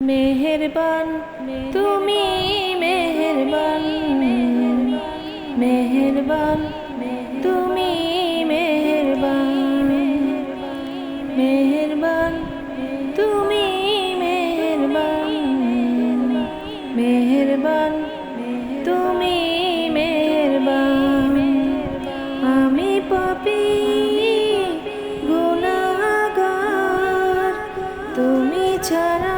মেহরবান, তুমি মেহরবান মেহরবান, তুমি মেহরবান মেহরবান, তুমি মেহরবান মেহরবান, তুমি মেহরবান। আমি পাপি গুণাগার তুমি ছাড়া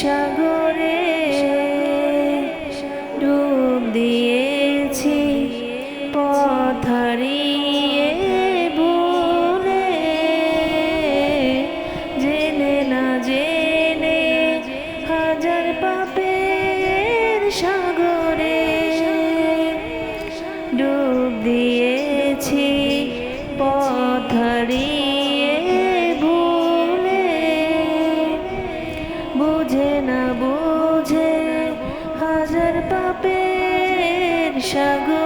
shall grow. সাগর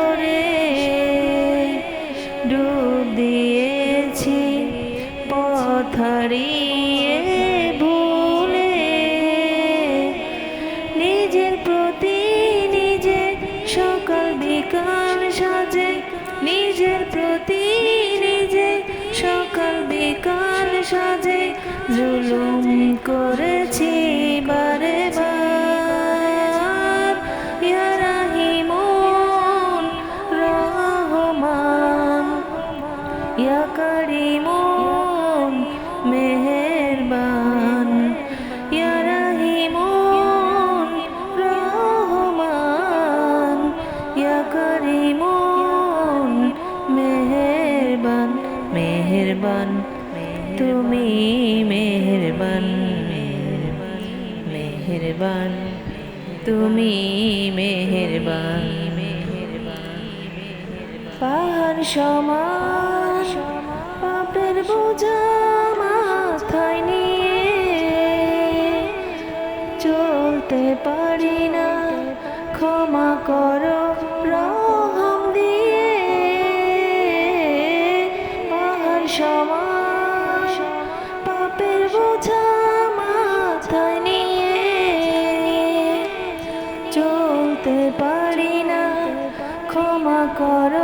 মেহরবান তুমি মেহরবান মেহেরবান তুমি মেহেরবান। পাহাড় সমান পাপের বোঝা করো